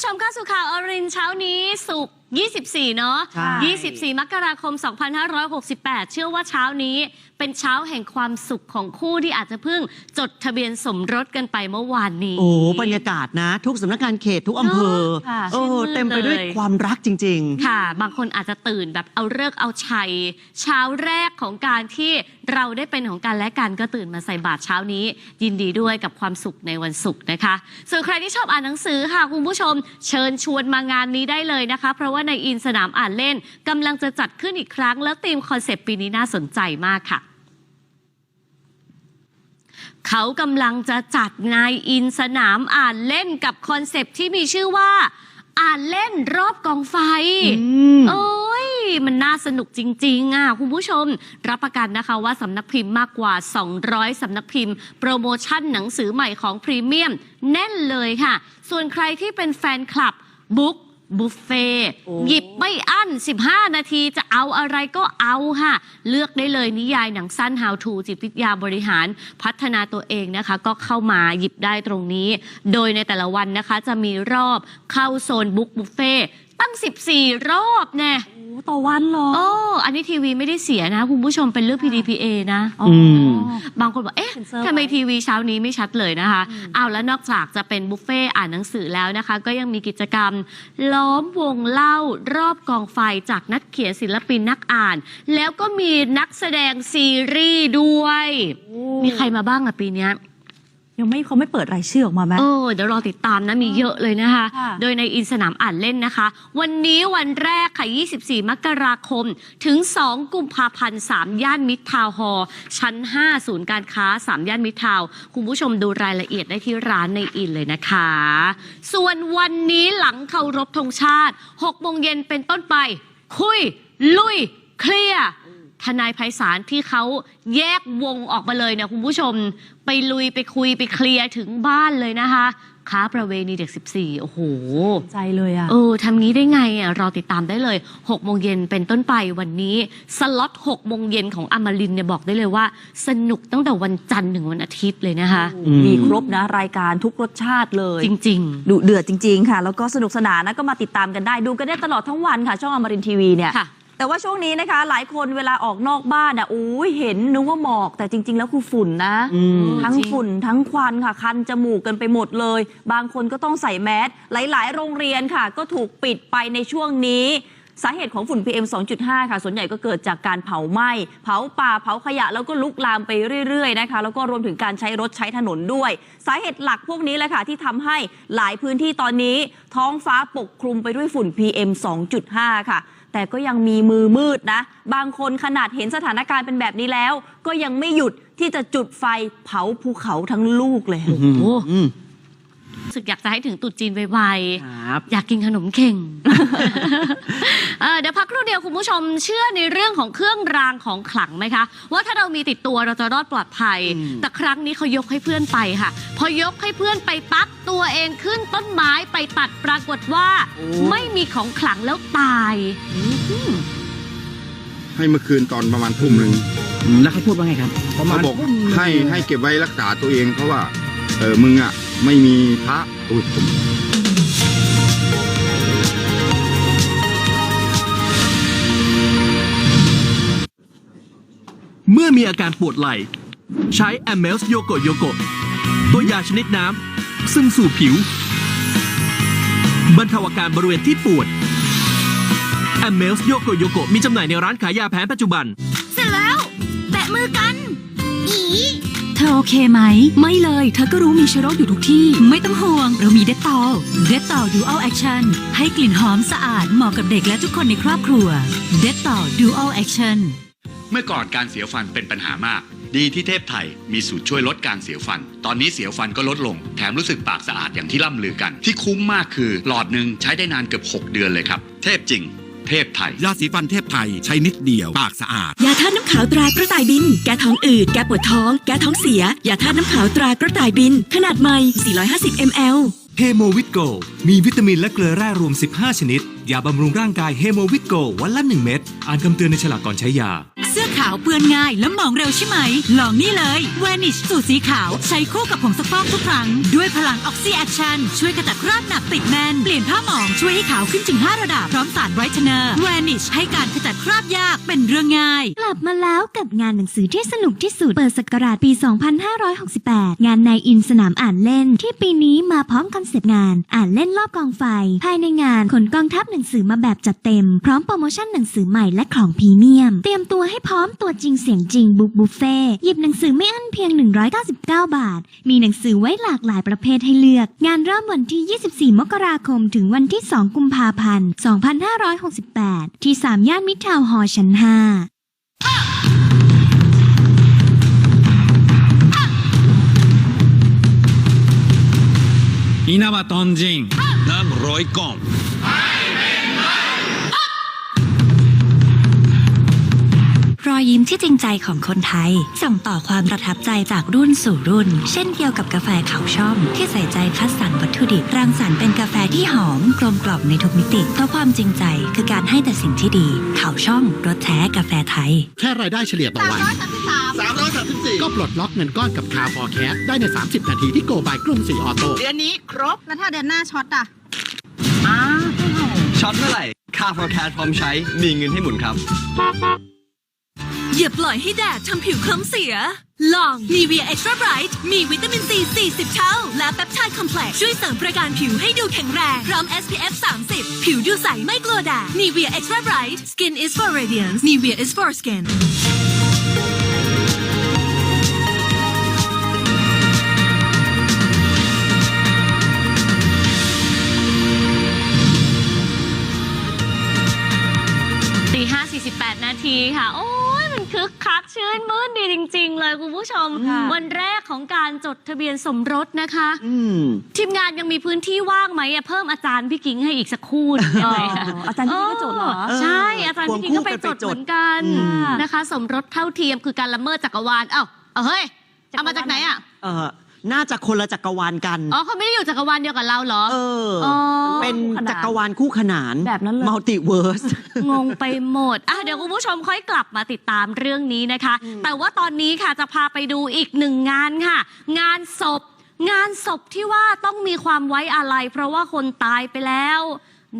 ผู้ชมเข้าสู่ข่าวอรินเช้านี้สุข 24 เนาะใช่ 24 มกราคม 2568 เชื่อว่าเช้านี้เป็นเช้าแห่งความสุขของคู่ที่อาจจะเพิ่งจดทะเบียนสมรสกันไปเมื่อวานนี้ โอ้บรรยากาศนะ ทุกสำนักงานเขตทุกอำเภอเนอะค่ะโอ้ชื่นมื่นเต็มไปด้วยเลย ความรักจริง ค่ะ บางคนอาจจะตื่นแบบเอาเลิกษ์เอาชัย เช้าแรกของการที่เราได้เป็นของกันและกันก็ตื่นมาใส่บาตรเช้านี้ ยินดีด้วยกับความสุขในวันศุกร์นะคะ ส่วนใครที่ชอบอ่านหนังสือค่ะคุณผู้ชม เชิญชวนมางานนี้ได้เลยนะคะ เพราะว่าในอินสนามอ่านเล่นกำลังจะจัดขึ้นอีกครั้ง แล้วธีมคอนเซปต์ปีนี้น่าสนใจมากค่ะเขากำลังจะจัดนายอินสนามอ่านเล่นกับคอนเซปต์ที่มีชื่อว่า อ่านเล่นรอบกองไฟๆอืมโอ้ย มันน่าสนุกจริง ๆ อะ คุณผู้ชม รับประกันนะคะว่าสำนักพิมพ์มากกว่า 200 สำนักพิมพ์ โปรโมชั่นหนังสือใหม่ของพรีเมียม แน่นเลยค่ะ ส่วนใครที่เป็นแฟนคลับบุ๊ก บุฟเฟ่โอ้หยิบไม่อั้น 15 นาทีจะเอาอะไรก็เอาค่ะ เลือกได้เลยนิยายหนังสั้น How to จิตวิทยาบริหารพัฒนาตัวเองนะคะ ก็เข้ามาหยิบได้ตรงนี้ โดยในแต่ละวันนะคะจะมีรอบเข้าโซนบุ๊กบุฟเฟ่ตั้ง 14 รอบแน่ ต่อวันเหรอโอ้อันนี้ทีวีไม่ได้เสียนะ คุณผู้ชมเป็นเรื่อง PDPA นะอ๋อมบางคนบอกเอ๊ะเซ็นเซอร์ทำไมไว้ทีวีเช้านี้ไม่ชัดเลยนะคะเอาแล้วนอกจากจะเป็นบุฟเฟ่อ่านหนังสือแล้วนะคะ ก็ยังมีกิจกรรม ล้อมวงเล่ารอบกองไฟจากนักเขียนศิลปินนักอ่าน แล้วก็มีนักแสดงซีรีส์ด้วย มีใครมาบ้างอะปีเนี้ย ยังไม่เขาไม่เปิดรายชื่อออกมาไหมเออเดี๋ยวรอติดตามนะมีเยอะเลยนะคะ ค่ะ โดยในอินสนามอ่านเล่นนะคะ วันนี้วันแรกค่ะ 24 มกราคม ถึง 2 กุมภาพันธ์ 3 ย่านมิตรทาวน์ฮอลล์ชั้น 5 ศูนย์การค้า 3 ย่านมิตรทาวน์คุณผู้ชมดูรายละเอียดได้ที่ร้านในอินเลยนะคะ ส่วนวันนี้หลังเคารพธงชาติ6โมงเย็นเป็นต้นไป คุย ลุย เคลียร์ ทนายไพศาลที่เขาแยกวงออกมาเลยเนี่ยคุณผู้ชม ไปลุยไปคุยไปเคลียร์ถึงบ้านเลยนะคะ ค้าประเวณีเด็ก 14 โอ้โห ใจเลยอะเออทำงี้ได้ไงอะรอติดตามได้เลย 6 โมงเย็นเป็นต้นไปวันนี้ สล็อต 6 โมงเย็นของอมรินทร์เนี่ยบอกได้เลยว่า สนุกตั้งแต่วันจันทร์ถึงวันอาทิตย์เลยนะคะ อืม มีครบนะรายการทุกรสชาติเลยจริง ดุเดือดจริง ๆ ค่ะ แล้วก็สนุกสนานนะก็มาติดตามกันได้ดูกันได้ตลอดทั้งวันค่ะ ช่องอมรินทีวีเนี่ย ค่ะ แต่ว่าช่วงนี้นะคะ หลายคนเวลาออกนอกบ้านอะอุ้ยเห็นนึกว่าหมอก แต่จริง ๆ แล้วคือฝุ่นนะอืมทั้งจริงฝุ่นทั้งควันค่ะ คันจมูกกันไปหมดเลย บางคนก็ต้องใส่แมสหลาย ๆ โรงเรียนค่ะ ก็ถูกปิดไปในช่วงนี้ สาเหตุของฝุ่น PM 2.5 ค่ะ ส่วนใหญ่ก็เกิดจากการเผาไหม้ เผาป่า เผาขยะ แล้วก็ลุกลามไปเรื่อย ๆ นะคะ แล้วก็รวมถึงการใช้รถใช้ถนนด้วย สาเหตุหลักพวกนี้แหละค่ะที่ทำให้หลายพื้นที่ตอนนี้ ท้องฟ้าปกคลุมไปด้วยฝุ่น PM 2.5 ค่ะ แต่ก็ยังมีมือมืดนะ บางคนขนาดเห็นสถานการณ์เป็นแบบนี้แล้ว ก็ยังไม่หยุดที่จะจุดไฟเผาภูเขาทั้งลูกเลยโอ้โหอืม รู้สึกอยากจะให้ถึงตรุษจีนไวๆครับอยากกินขนมเข่งเออเดี๋ยวพักครู่เดียวคุณผู้ชมเชื่อในเรื่องของเครื่องรางของขลังไหมคะ ว่าถ้าเรามีติดตัวเราจะรอดปลอดภัย อืม แต่ครั้งนี้เขายกให้เพื่อนไปค่ะ พอยกให้เพื่อนไปปั๊บตัวเองขึ้นต้นไม้ไปตัดปรากฏว่า ไม่มีของขลังแล้วตาย ให้เมื่อคืนตอนประมาณทุ่มหนึ่งแล้วเขาพูดว่าไงครับ เขาบอกให้ให้เก็บไว้รักษาตัวเองเพราะว่าเออมึงอะ ไม่มีพระอุ้ยผมเมื่อมีอาการปวดไหล่ ใช้ a m e l s โยโกโยโกตัวยาชนิดน้ำซึมสู่ผิว บรรเทาอาการบริเวณที่ปวด a m e l s โยโกโยโกมีจำหน่ายในร้านขายยาแผนปัจจุบัน เสร็จแล้วแตะมือกัน อี เธอโอเคไหม ไม่เลย เธอก็รู้มีเชื้อโรคอยู่ทุกที่ ไม่ต้องห่วง เรามีเดตตอลเดตตอลดูอัลแอคชั่นให้กลิ่นหอมสะอาดเหมาะกับเด็กและทุกคนในครอบครัวเดตตอลดูอัลแอคชั่นเมื่อก่อนการเสียฟันเป็นปัญหามาก ดีที่เทพไทยมีสูตรช่วยลดการเสียฟัน ตอนนี้เสียฟันก็ลดลง แถมรู้สึกปากสะอาดอย่างที่ล่ำลือกัน ที่คุ้มมากคือหลอดหนึ่งใช้ได้นานเกือบ 6 เดือนเลยครับ เทพจริง เทพไทย ยาสีฟันเทพไทยใช้นิดเดียว ปากสะอาด ยาธาตุน้ำขาวตรากระต่ายบิน แก้ท้องอืด แก้ปวดท้อง แก้ท้องเสีย ยาธาตุน้ำขาวตรากระต่ายบิน ขนาดใหม่ 450 ml เฮโมวิตโกมีวิตามินและเกลือแร่รวม 15 ชนิด ยาบำรุงร่างกายเฮโมวิตโกวันละ1เม็ดอ่านคำเตือนในฉลากก่อนใช้ยา เสื้อขาวเปื้อนง่ายและมองเร็วใช่ไหม ลองนี่เลย Vanish สูตรสีขาว ใช้คู่กับผงซักฟอกทุกครั้ง ด้วยพลัง Oxy Action ช่วยกระจัดคราบหนักติดแน่น เปลี่ยนผ้าหมองช่วยให้ขาวขึ้นถึง 5 ระดับ พร้อมสารไบรท์เนอร์ Vanish ให้การขจัดคราบยากเป็นเรื่องง่าย กลับมาแล้วกับงานหนังสือที่สนุกที่สุด เปิดสกราชปี 2568 งานในอินสนามอ่านเล่น ที่ปีนี้มาพร้อมคอนเซปต์งาน อ่านเล่นรอบกองไฟ ภายในงานขนกองทัพหนัสือมาแบบจัดเต็ม พร้อมโปรโมชั่นหนังสือใหม่และของพรีเมียม เตรียมตัวให้พร้อมตัวจริงเสียงจริงบุกบุฟเฟ่หยิบหนังสือไม่อั้นเพียง 199 บาท มีหนังสือไว้หลากหลายประเภทให้เลือก งานเริ่มวันที่ 24 มกราคม ถึงวันที่ 2 กุมภาพันธ์ 2568 ที่ 3 ย่านมิตรทาวน์ฮอลล์ชั้น 5 稲叶豚人น้ำร้อยกล่อ อยยิ้มที่จริงใจของคนไทย ส่งต่อความประทับใจจากรุ่นสู่รุ่น เช่นเดียวกับกาแฟเขาช่อม ที่ใส่ใจคัดสรรวัตถุดิบรังสรรค์เป็นกาแฟที่หอมกลมกล่อมในทุกมิติ เพราะความจริงใจคือการให้แต่สิ่งที่ดี เขาช่อมรสแท้กาแฟไทย แค่รายได้เฉลี่ยต่อวันก็ปลดล็อกเงินก้อนกับคาฟอร์แคสได้ใน 30 นาทีที่โกบายกรุงศรีออโต้เดือนนี้ครบ แล้วถ้าเดือนหน้าช็อตอะช็อตเมื่อไหร่ค่า forecast พร้อมใช้มีเงินให้หมุนครับ อย่าปล่อยให้แดดทำผิวคล้ำเสีย ลอง Nivea Extra Bright มีวิตามินซี 40 เท่า และแปปไทด์คอมเพล็กซ์ช่วยเสริมประการผิวให้ดูแข็งแรง พร้อม SPF 30 ผิวดูใสไม่กลัวแดด Nivea Extra Bright Skin is for radiance Nivea is for skin ตีห้าสี่สิบแปดนาทีค่ะ โอ้ คึกคักชื่นมื่นดีจริง ๆ เลยคุณผู้ชม ค่ะ วันแรกของการจดทะเบียนสมรสนะคะ อืม ทีมงานยังมีพื้นที่ว่างไหมอะเพิ่มอาจารย์พี่กิ้งให้อีกสักคู่หนึงได้ไหมอะอ๋ออาจารย์พี่กิ้งก็จดเหรอ ใช่อาจารย์พี่กิ้งก็ไปจดเหมือนกันอืม นะคะ สมรสเท่าเทียมคือการละเมิดจักรวาลเอ้าเอาเฮ้ยเอามาจากไหนอะเออ น่าจะคนละจักรวาลกัน อ๋อเขาไม่ได้อยู่จักรวาลเดียวกับเราเหรอ เออ อ๋อเป็นจักรวาลคู่ขนานแบบนั้นเลย มัลติเวิร์ส งงไปหมดอะเดี๋ยวคุณผู้ชมค่อยกลับมาติดตามเรื่องนี้นะคะ แต่ว่าตอนนี้ค่ะจะพาไปดูอีกหนึ่งงานค่ะ งานศพ งานศพที่ว่าต้องมีความไว้อาลัยเพราะว่าคนตายไปแล้ว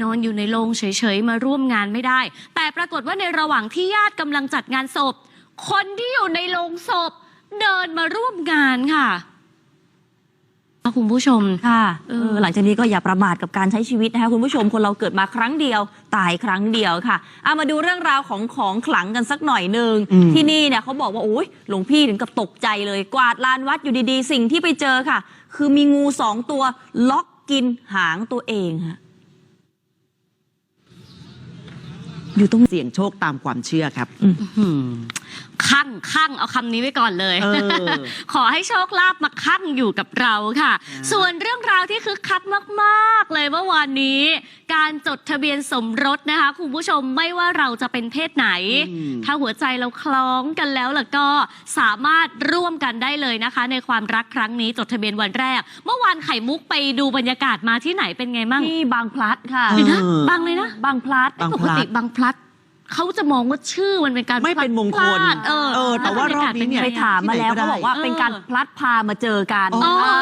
นอนอยู่ในโรงเฉยๆมาร่วมงานไม่ได้ แต่ปรากฏว่าในระหว่างที่ญาติกำลังจัดงานศพ คนที่อยู่ในโรงศพ เดินมาร่วมงานค่ะเอาคุณผู้ชมค่ะเอเอออหลังจากนี้ก็อย่าประมาทกับการใช้ชีวิตนะคะคุณผู้ชมคนเราเกิดมาครั้งเดียว ตายครั้งเดียวค่ะเอามาดูเรื่องราวของของขลังกันสักหน่อยหนึ่งอืมที่นี่เนี่ยเขาบอกว่าโอ้ยหลวงพี่ถึงกับตกใจเลยกวาดลานวัดอยู่ดีๆ สิ่งที่ไปเจอค่ะ คือมีงูสองตัวล็อกกินหางตัวเองค่ะอยู่ตรงเสี่ยงโชคตามความเชื่อครับหืม คั่งคั่งเอาคำนี้ไว้ก่อนเลยเออ ขอให้โชคลาภมาคั่งอยู่กับเราค่ะ ส่วนเรื่องราวที่คึกคักมากๆ เลยเมื่อวานนี้ การจดทะเบียนสมรสนะคะคุณผู้ชมไม่ว่าเราจะเป็นเพศไหน อืม ถ้าหัวใจเราคล้องกันแล้วล่ะก็สามารถร่วมกันได้เลยนะคะ ในความรักครั้งนี้จดทะเบียนวันแรก เมื่อวานไข่มุกไปดูบรรยากาศมาที่ไหนเป็นไงมั่งที่บางพลัดค่ะเออเดี๋ยวนะบางเลยนะ บางพลัดบางปพกลัด ติบางพลัด เขาจะมองว่าชื่อมันเป็นการไม่เป็นมงคลพลาดเออเออแต่ว่ารอบนี้เนี่ย ไปถามมาแล้วที่ไหนก็ได้เขาบอกว่าเป็นการพลัดพามาเจอกัน อ๋ออ๋ออ่า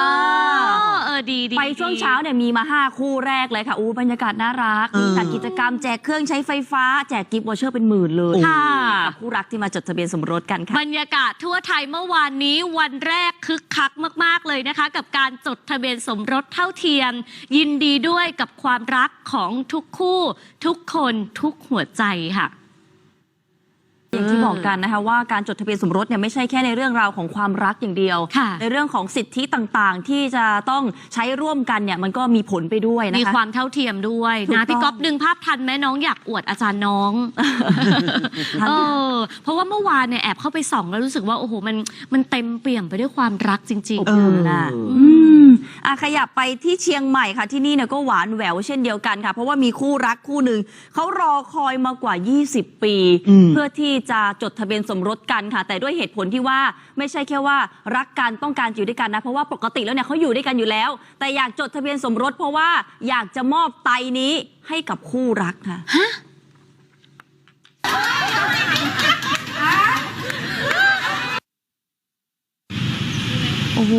เออ ดีดีไปช่วงเช้าเนี่ยมีมา 5 คู่แรกเลยค่ะอู้บรรยากาศน่ารักเออมีจัดกิจกรรมแจกเครื่องใช้ไฟฟ้า แจกกิฟต์วอเชอร์เป็นหมื่นเลยโอ้ค่ะกับคู่รักที่มาจดทะเบียนสมรสกันค่ะบรรยากาศทั่วไทยเมื่อวานนี้วันแรกคึกคักมาก ๆเลยนะคะ กับการจดทะเบียนสมรสเท่าเทียม ยินดีด้วยกับความรักของทุกคู่ ทุกคนทุกหัวใจค่ะ อย่างที่บอกกันนะคะว่าการจดทะเบียนสมรสเนี่ยไม่ใช่แค่ในเรื่องราวของความรักอย่างเดียว ค่ะ ในเรื่องของสิทธิต่างๆ ที่จะต้องใช้ร่วมกันเนี่ยมันก็มีผลไปด้วยนะมีคะ ความเท่าเทียมด้วยถูกต้นะองพี่ก๊อฟดึงภาพทันไหมน้องอยากอวดอาจารย์น้องทัน เออเพราะว่าเมื่อวานเนี่ยแอบเข้าไปส่องแล้วรู้สึกว่าโอ้โหมันมันเต็มเปี่ยมไปด้วยความรักจริง อบๆอุ่นนะเอออืม อะขยับไปที่เชียงใหม่ค่ะที่นี่เนี่ยก็หวานแหววเช่นเดียวกันค่ะ เพราะว่ามีคู่รักคู่หนึ่งเขารอคอยมากว่า 20 ปีเพื่อที่จะจดทะเบียนสมรสกันค่ะ แต่ด้วยเหตุผลที่ว่าไม่ใช่แค่ว่ารักกันต้องการอยู่ด้วยกันนะ เพราะว่าปกติแล้วเนี่ยเขาอยู่ด้วยกันอยู่แล้ว แต่อยากจดทะเบียนสมรส เพราะว่าอยากจะมอบไตนี้ให้กับคู่รักค่ะ โอ้โห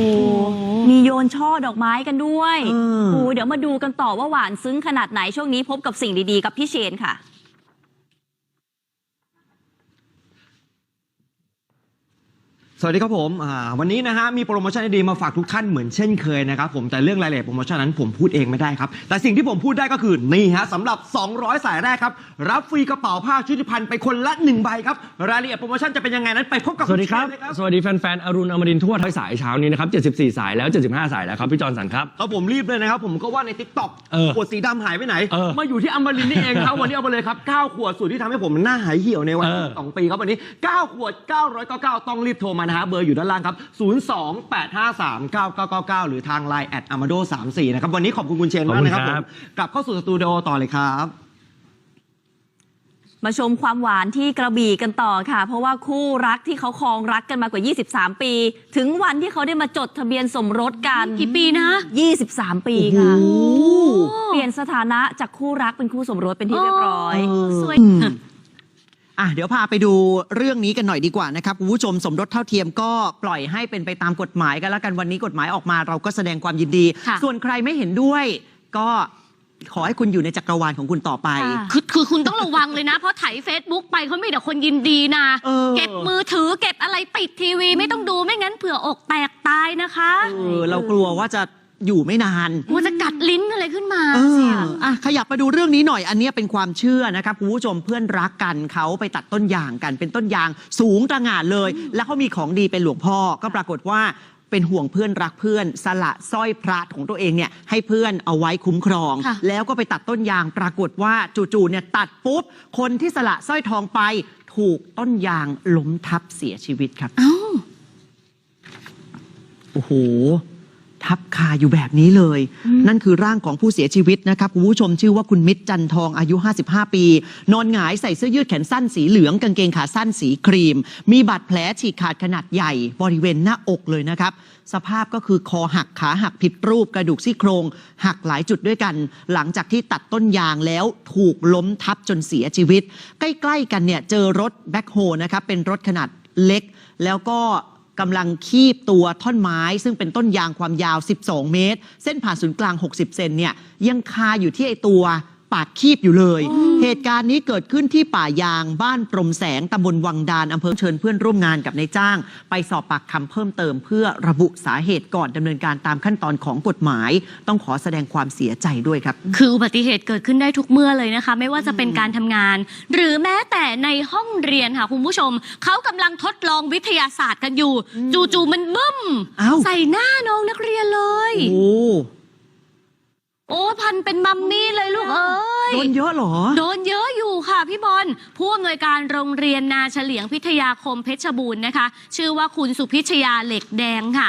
นช่อดอกไม้กันด้วยเออโอ้เดี๋ยวมาดูกันต่อว่าหวานซึ้งขนาดไหนช่วงนี้พบกับสิ่งดีๆ กับพี่เชนค่ะ สวัสดีครับผมอ่าวันนี้นะฮะมีโปรโมชั่นดีๆมาฝากทุกท่านเหมือนเช่นเคยนะครับผมแต่เรื่องรายละเอียดโปรโมชั่นนั้นผมพูดเองไม่ได้ครับ แต่สิ่งที่ผมพูดได้ก็คือนี่ฮะสำหรับ 200 สายแรกครับ รับฟรีกระเป๋าผ้าชุดพันไปคนละ1ใบครับ รายละเอียดโปรโมชั่นจะเป็นยังไงนั้นไปพบกับสวัสดีครับ ณเชนเลยสวัสดีแฟนๆอรุณอมรินทร์ทั่วทั้งสายเช้านี้นะครับ 74 สายแล้ว 75 สายแล้วครับ พี่จอร์นสันครับ ครับผมรีบเลยนะครับผมก็ว่าในทิกตอกเออขวดสีดำหายไปไหน เออมาอยู่ที่อมรินทร์นี่เองครับ วันนี้เอาไปเลยครับ 9 ขวดสูตรที่ทำให้ผมหน้าหายเหี่ยวในวันเออ สองปีครับวันนี้ 9 ขวด 999 ต้องรีบโทรมานะฮะเบอร์อยู่ด้านล่างครับ 028539999 หรือทาง Line แอดอ m a d o 34 นะครับ วันนี้ขอบคุณคุณเชนมากนะครับผมกลับเข้าสู่สตูดิโอต่อเลยครับ มาชมความหวานที่กระบี่กันต่อค่ะ เพราะว่าคู่รักที่เขาครองรักกันมากว่า 23 ปี ถึงวันที่เขาได้มาจดทะเบียนสมรสกัน กี่ปีนะ 23 ปีค่ะเปลี่ยนสถานะจากคู่รักเป็นคู่สมรสเป็นที่เรียบร้อย สวย อะเดี๋ยวพาไปดูเรื่องนี้กันหน่อยดีกว่านะครับคุณผู้ชมสมรสเท่าเทียมก็ปล่อยให้เป็นไปตามกฎหมายกันแล้วกันวันนี้กฎหมายออกมาเราก็แสดงความยินดี ค่ะ ส่วนใครไม่เห็นด้วย ก็ขอให้คุณอยู่ในจักรวาลของคุณต่อไป คือคือคุณต้องระวังเลยนะ เพราะไถ Facebook ไปเขามีแต่คนยินดีนะ เออ เก็บมือถือเก็บอะไรปิดทีวีไม่ต้องดูไม่งั้นเผื่ออกแตกตายนะคะ เออเรากลัวว่าจะอยู่ไม่นานกลัวจะกัดลิ้น อะไรขึ้นมาเอเสีอยอะขยับมาดูเรื่องนี้หน่อย อันเนี้ยเป็นความเชื่อนะครับคุณผู้ชมเพื่อนรักกันเขาไปตัดต้นยางกัน เป็นต้นยางสูงตระหง่านเลย แล้วเขามีของดีเป็นหลวงพ่อ ก็ปรากฏว่าเป็นห่วงเพื่อนรักเพื่อน สละสร้อยพระของตัวเองเนี่ยให้เพื่อนเอาไว้คุ้มครอง ค่ะ แล้วก็ไปตัดต้นยางปรากฏว่าจู่ๆเนี่ยตัดปุ๊บ คนที่สละสร้อยทองไปถูกต้นยางล้มทับเสียชีวิตครับ เอ้า โอ้โห ทับคาอยู่แบบนี้เลย นั่นคือร่างของผู้เสียชีวิตนะครับคุณผู้ชมชื่อว่าคุณมิตรจันทองอายุ 55 ปี นอนหงายใส่เสื้อยืดแขนสั้นสีเหลืองกางเกงขาสั้นสีครีม มีบาดแผลฉีกขาดขนาดใหญ่ บริเวณหน้าอกเลยนะครับ สภาพก็คือคอหักขาหักผิดรูปกระดูกซี่โครง หักหลายจุดด้วยกัน หลังจากที่ตัดต้นยางแล้วถูกล้มทับจนเสียชีวิต ใกล้ๆกันเนี่ยเจอรถแบ็คโฮนะครับเป็นรถขนาดเล็ก แล้วก็ กำลังคีบตัวท่อนไม้ ซึ่งเป็นต้นยางความยาว 12 เมตร เส้นผ่านศูนย์กลาง 60 เซนเนี่ยยังคาอยู่ที่ไอตัว ปากคีบอยู่เลย เหตุการณ์นี้เกิดขึ้นที่ป่ายางบ้านปรมแสงตำบลวังดานอำเภอเชิญเพื่อนร่วมงานกับนายจ้าง ไปสอบปากคำเพิ่มเติม เพื่อระบุสาเหตุก่อนดำเนินการตามขั้นตอนของกฎหมาย ต้องขอแสดงความเสียใจด้วยครับ คืออุบัติเหตุเกิดขึ้นได้ทุกเมื่อเลยนะคะ ไม่ว่าจะเป็นการทำงาน หรือแม้แต่ในห้องเรียนค่ะคุณผู้ชม เขากำลังทดลองวิทยาศาสตร์กันอยู่ จู่ๆมันบึ้มเอ้าใส่หน้าน้องนักเรียนเลย โอ้ โอ้พันเป็นมัมมี่เลยลูกเอ้ย โดนเยอะเหรอ โดนเยอะอยู่ค่ะพี่บอลผู้อำนวยการโรงเรียนนาเฉลียงพิทยาคมเพชรบูรณ์นะคะ ชื่อว่าคุณสุพิชยาเหล็กแดงค่ะ